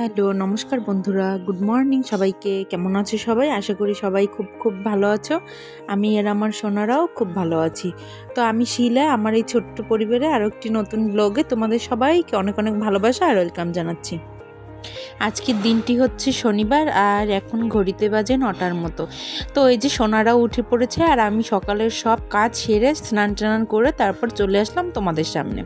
Hello, নমস্কার বন্ধুরা। Good morning সবাইকে। কেমন আছো সবাই? আশা করি সবাই খুব খুব ভালো আছো। আমি আর আমার সোনারাও খুব ভালো আছি। তো আমি শিলা, আমার এই ছোট্ট পরিবারে আরও একটি নতুন ব্লগে তোমাদের সবাইকে অনেক অনেক ভালোবাসা আর ওয়েলকাম জানাচ্ছি। আজকের দিনটি হচ্ছে শনিবার আর এখন ঘড়িতে বাজে নটার মতো। তো এই যে সোনারাও উঠে পড়েছে আর আমি সকালের সব কাজ সেরে স্নান টান করে তারপর চলে আসলাম তোমাদের সামনে।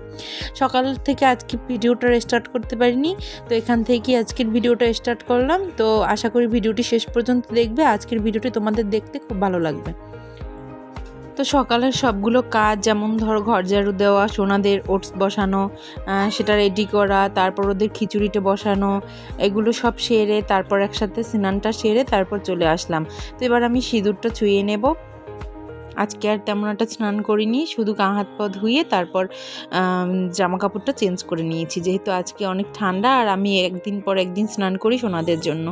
সকাল থেকে আজকে ভিডিওটা স্টার্ট করতে পারিনি, তো এখান থেকে আজকের ভিডিওটা স্টার্ট করলাম। তো আশা করি ভিডিওটি শেষ পর্যন্ত দেখবে। আজকের ভিডিওটি তোমাদের দেখতে খুব ভালো লাগবে। তো সকালের সবগুলো কাজ, যেমন ধর ঘর ঝাড়ু দেওয়া, সোনাদের ওটস বসানো সেটা রেডি করা, তারপর ওদের খিচুড়িটা বসানো, এগুলো সব সেরে তারপর একসাথে স্নানটা সেরে তারপর চলে আসলাম। তো এবার আমি সিঁদুরটা ছুঁয়ে নেব। আজকে আর তেমন একটা স্নান করিনি, শুধু গা হাত পা ধুয়ে তারপর জামা কাপড়টা চেঞ্জ করে নিয়েছি। যেহেতু আজকে অনেক ঠান্ডা, আর আমি একদিন পর একদিন স্নান করি সোনাদের জন্য।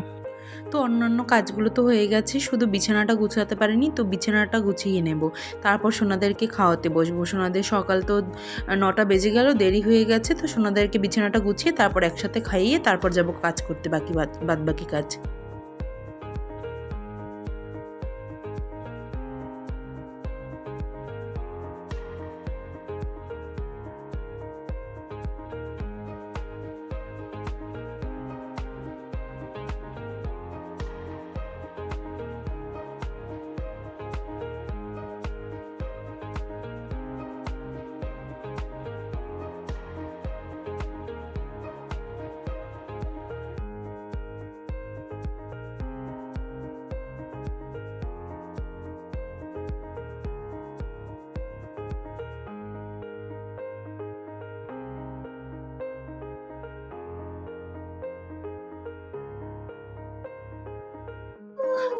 তো অন্যান্য কাজগুলো তো হয়ে গেছে, শুধু বিছানাটা গুছাতে পারিনি তো বিছানাটা গুছিয়ে নেব। তারপর সোনাদেরকে খাওয়াতে বসবো। সোনাদের সকাল তো নটা বেজে গেল, দেরি হয়ে গেছে তো সোনাদেরকে বিছানাটা গুছিয়ে তারপর একসাথে খাইয়ে তারপর যাব কাজ করতে বাকি বাদ বাকি কাজ।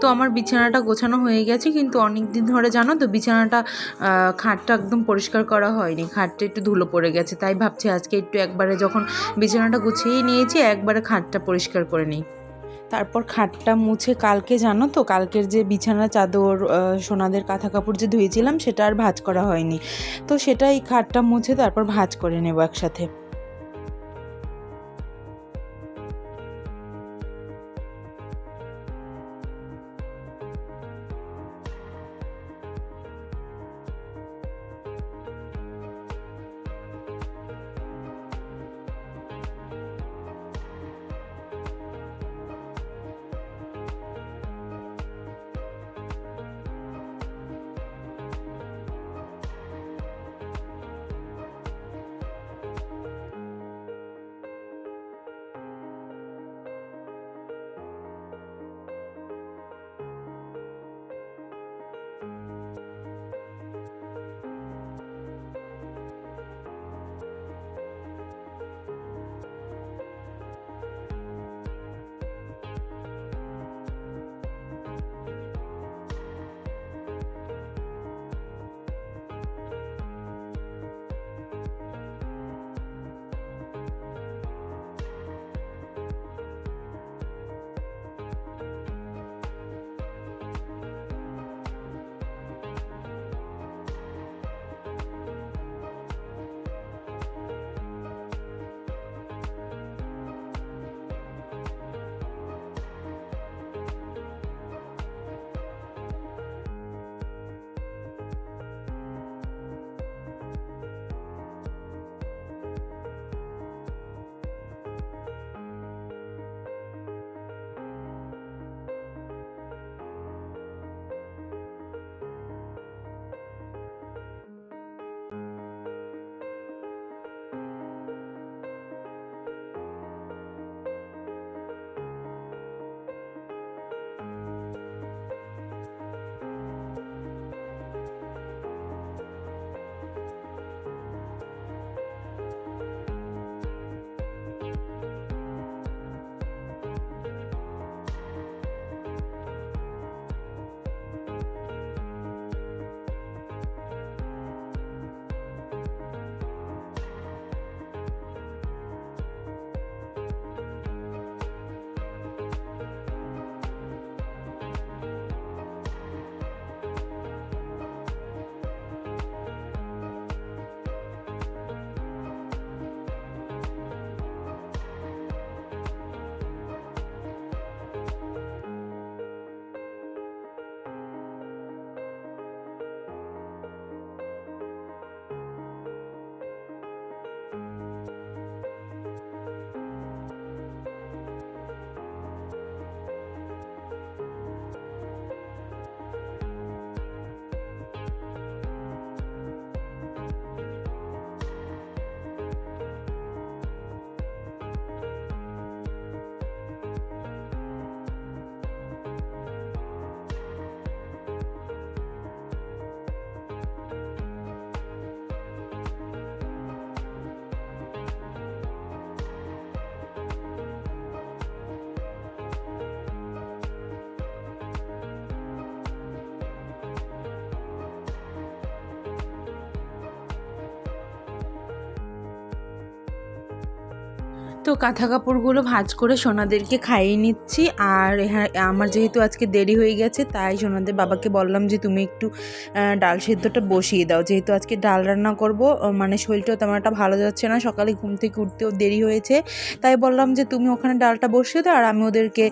তো আমার বিছানাটা গোছানো হয়ে গেছে, কিন্তু অনেক দিন ধরে জানো তো বিছানাটা খাটটা একদম পরিষ্কার করা হয়নি, খাটটা একটু ধুলো পড়ে গেছে, তাই ভাবছি আজকে একটু একবারে যখন বিছানাটা গুছিয়ে নিয়েছি, একবারে খাটটা পরিষ্কার করে নিই। তারপর খাটটা মুছে কালকে জানো তো, কালকের যে বিছানা চাদর সোনাদের কাঁথা কাপড় যে ধুয়েছিলাম, সেটা আর ভাঁজ করা হয়নি। তো সেটাই খাটটা মুছে তারপর ভাঁজ করে নেব একসাথে। তো কাঁথা কাপড়গুলো ভাজ করে সোনাদেরকে খাইয়ে নিচ্ছি। আর হ্যাঁ আমার যেহেতু আজকে দেরি হয়ে গেছে, তাই সোনাদের বাবাকে বললাম যে তুমি একটু ডাল সেদ্ধটা বসিয়ে দাও। যেহেতু আজকে ডাল রান্না করব মানে শরীরটাও তেমন একটা ভালো যাচ্ছে না। সকালে ঘুম থেকে উঠতেও দেরি হয়েছে। তাই বললাম যে তুমি ওখানে ডালটা বসিয়ে দাও, আর আমি ওদেরকে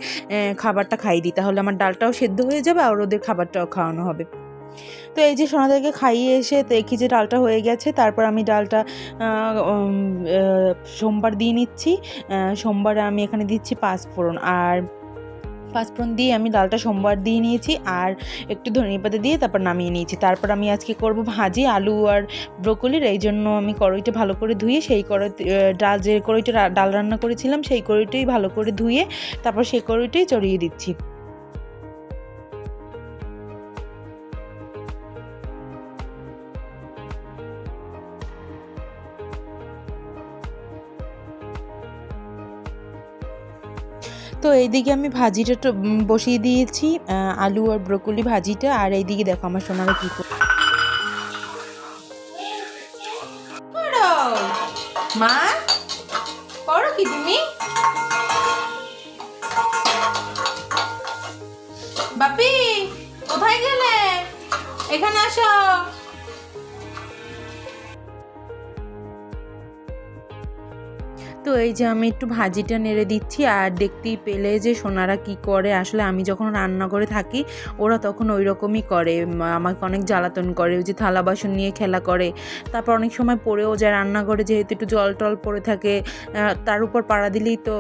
খাবারটা খাইয়ে দিই। তাহলে আমার ডালটাও সেদ্ধ হয়ে যাবে, আর ওদের খাবারটাও খাওয়ানো হবে। তো এই যে সোনাদেরকে খাইয়ে এসে দেখি যে ডালটা হয়ে গেছে, তারপর আমি ডালটা সোমবার দিয়ে নিচ্ছি। সোমবারে আমি এখানে দিচ্ছি পাঁচফোড়ন আর পাঁচফোড়ন দিয়ে আমি ডালটা সোমবার দিয়ে নিয়েছি, আর একটু পাতা দিয়ে তারপর নামিয়ে নিয়েছি। তারপর আমি আজকে করব ভাজি, আলু আর ব্রোকলির। এই জন্য আমি কড়াইটা ভালো করে ধুয়ে সেই কড়াই ডাল যে কড়াইটা ডাল রান্না করেছিলাম, সেই কড়াইটাই ভালো করে ধুয়ে তারপর সেই কড়াইটাই চড়িয়ে দিচ্ছি। তো এইদিকে আমি ভাজিটা বসিয়ে দিয়েছি আলু আর ব্রোকলি ভাজিটা। আর এইদিকে দেখো আমার সোনারা কি করে। মা, করো কি তুমি? বাপি, কোথায় গেলে? এখানে আসো। তো এই যে আমি একটু ভাজিটা নেড়ে দিচ্ছি, আর দেখতেই পেলে যে সোনারা কি করে। আসলে আমি যখন রান্না করে থাকি, ওরা তখন ওই রকমই করে আমাকে অনেক জ্বালাতন করে, ওই যে থালা বাসন নিয়ে খেলা করে। তারপর অনেক সময় পড়েও যায় রান্না করে যেহেতু একটু জল টল পড়ে থাকে তার উপর পাড়া দিলেই তো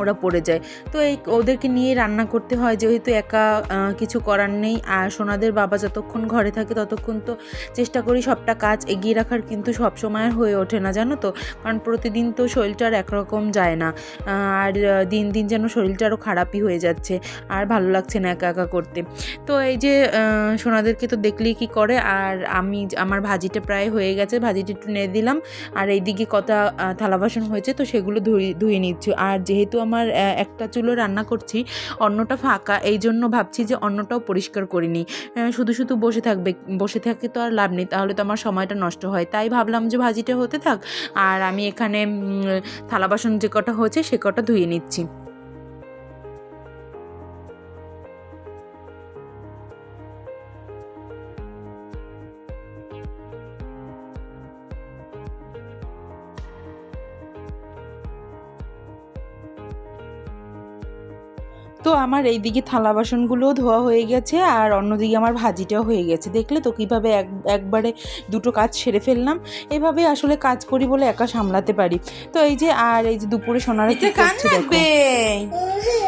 ওরা পড়ে যায়। তো এই ওদেরকে নিয়ে রান্না করতে হয়, যেহেতু একা কিছু করার নেই। আর সোনাদের বাবা যতক্ষণ ঘরে থাকে ততক্ষণ তো চেষ্টা করি সবটা কাজ এগিয়ে রাখার, কিন্তু সব সময় হয়ে ওঠে না, জানো তো? কারণ প্রতিদিন তো শরীরটা আর একরকম যায় না। আর দিন দিন যেন শরীরটা আরও খারাপই হয়ে যাচ্ছে, আর ভালো লাগছে না একা একা করতে। তো এই যে সোনাদেরকে তো দেখলেই কি করে, আর আমি আমার ভাজিটা প্রায় হয়ে গেছে, ভাজিটা একটু নেড়ে দিলাম। আর এইদিকে কটা থালা বাসন হয়েছে, তো সেগুলো ধুয়ে ধুয়ে নিচ্ছি। আর যেহেতু আমার একটা চুলো রান্না করছি অন্যটা ফাঁকা এই জন্য ভাবছি যে অন্যটাও পরিষ্কার করিনি শুধু শুধু বসে থাকবে, বসে থাকে তো আর লাভ নেই, তাহলে তো আমার সময়টা নষ্ট হয়। তাই ভাবলাম যে ভাজিটা হতে থাক, আর আমি এখানে থালা বাসন যে কটা হয়েছে, সে কটা ধুয়ে নিচ্ছি। তো আমার এই দিকে থালা বাসনগুলোও ধোয়া হয়ে গেছে আর অন্যদিকে আমার ভাজিটাও হয়ে গেছে। দেখলে তো কীভাবে এক একবারে দুটো কাজ সেরে ফেললাম। এভাবে আসলে কাজ করি বলে একা সামলাতে পারি। তো এই যে আর এই যে দুপুরে সোনার কি করছে দেখো।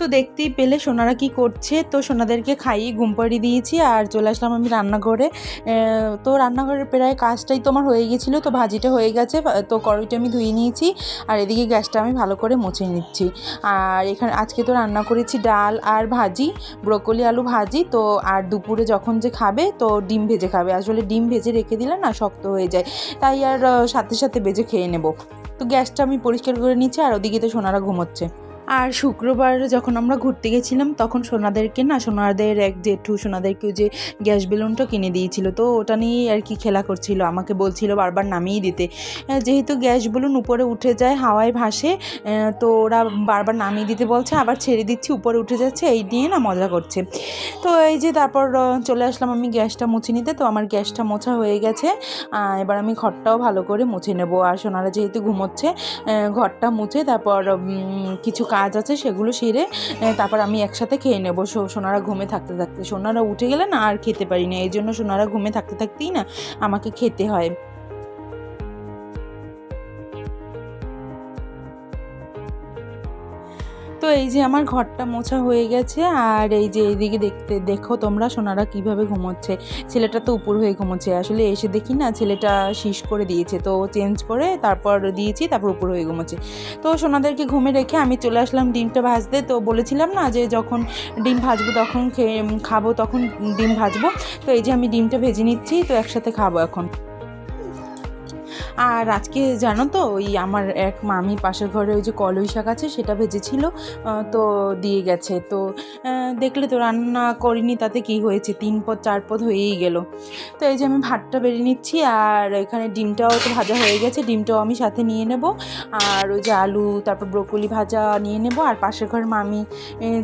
তো দেখতেই পেলে সোনারা কি করছে। তো সোনাদেরকে খাইয়ে ঘুম পাড়িয়ে দিয়েছি আর চলে আসলাম আমি রান্নাঘরে। তো রান্নাঘরের প্রায় কাজটাই তোমার হয়ে গেছিল, তো ভাজিটা হয়ে গেছে তো কড়াইটা আমি ধুয়ে নিয়েছি আর এদিকে গ্যাসটা আমি ভালো করে মুছে নিচ্ছি। আর এখানে আজকে তো রান্না করেছি ডাল আর ভাজি, ব্রকলি আলু ভাজি, তো আর দুপুরে যখন যে খাবে তো ডিম ভেজে খাবে। আসলে ডিম ভেজে রেখে দিলে না শক্ত হয়ে যায়, তাই আর সাথে সাথে ভেজে খেয়ে নেব। তো গ্যাসটা আমি পরিষ্কার করে নিচ্ছি আর ওদিকে তো সোনারা ঘুমোচ্ছে। আর শুক্রবার যখন আমরা ঘুরতে গেছিলাম, তখন সোনাদেরকে না, সোনাদের এক জেঠু সোনাদেরকে ওই যে গ্যাস বেলুনটা কিনে দিয়েছিল। তো ওটা নিয়েই আর কি খেলা করছিল। আমাকে বলছিল বারবার নামিয়ে দিতে। যেহেতু গ্যাস বেলুন উপরে উঠে যায়, হাওয়ায় ভাসে তো ওরা বারবার নামিয়ে দিতে বলছে, আবার ছেড়ে দিচ্ছি, উপরে উঠে যাচ্ছে, এই নিয়ে না মজা করছে। তো এই যে তারপর চলে আসলাম আমি গ্যাসটা মুছে নিতে। তো আমার গ্যাসটা মোছা হয়ে গেছে। এবার আমি ঘরটাও ভালো করে মুছে নেব। আর সোনারা যেহেতু ঘুমোচ্ছে ঘরটা মুছে তারপর কিছু কাজ আছে সেগুলো সেরে তারপর আমি একসাথে খেয়ে নেব। সোনারা ঘুমে থাকতে থাকতে, সোনারা উঠে গেলে না আর খেতে পারি না। এই জন্য সোনারা ঘুমে থাকতে থাকতেই না আমাকে খেতে হয়। এই যে আমার ঘরটা মোছা হয়ে গেছে, আর এই যে এইদিকে দেখতে, দেখো তোমরা সোনারা কীভাবে ঘুমোচ্ছে। ছেলেটা তো উপর হয়ে ঘুমোচ্ছে, আসলে এসে দেখি না ছেলেটা শীষ করে দিয়েছে, তো চেঞ্জ করে তারপর দিয়েছি, তারপর উপর হয়ে ঘুমোচ্ছে। তো সোনাদেরকে ঘুমে রেখে আমি চলে আসলাম ডিমটা ভাজতে, তো বলেছিলাম না যে যখন ডিম ভাজবো তখন খেয়ে খাব তখন ডিম ভাজবো। তো এই যে আমি ডিমটা ভেজে নিচ্ছি, তো একসাথে খাব এখন। আর আজকে জানো তো, ওই আমার এক মামি পাশের ঘরে ওই যে কলই শাক আছে, সেটা ভেজেছিল তো দিয়ে গেছে। তো দেখলে তো রান্না করিনি, তাতে কি হয়েছে? তিন পদ, চার পদ হয়েই গেল। তো এই যে আমি ভাতটা বেরিয়ে নিচ্ছি, আর এখানে ডিমটাও তো ভাজা হয়ে গেছে, ডিমটাও আমি সাথে নিয়ে নেব। আর ওই যে আলু, তারপর ব্রোকলি ভাজা নিয়ে নেব, আর পাশের ঘরের মামি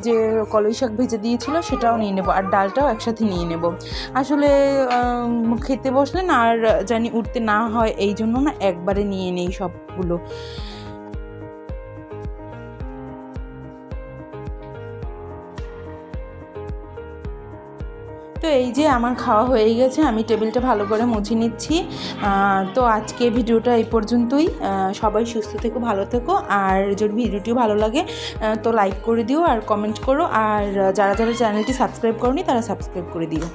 যে কলই শাক ভেজে দিয়েছিল, সেটাও নিয়ে নেব, আর ডালটাও একসাথে নিয়ে নেব। আসলে খেতে বসলে না, আর জানি উঠতে না হয়, এই জন্য না, একবারে নিয়ে নেই সবগুলো। তো এই যে আমার খাওয়া হয়ে গেছে, আমি টেবিলটা ভালো করে মুছে নিচ্ছি। তো আজকে ভিডিওটা এই পর্যন্তই। সবাই সুস্থ থেকো, ভালো থেকো। আর যদি ভিডিওটিও ভালো লাগে তো লাইক করে দিও আর কমেন্ট করো। আর যারা যারা চ্যানেলটি সাবস্ক্রাইব করনি, তারা সাবস্ক্রাইব করে দিও।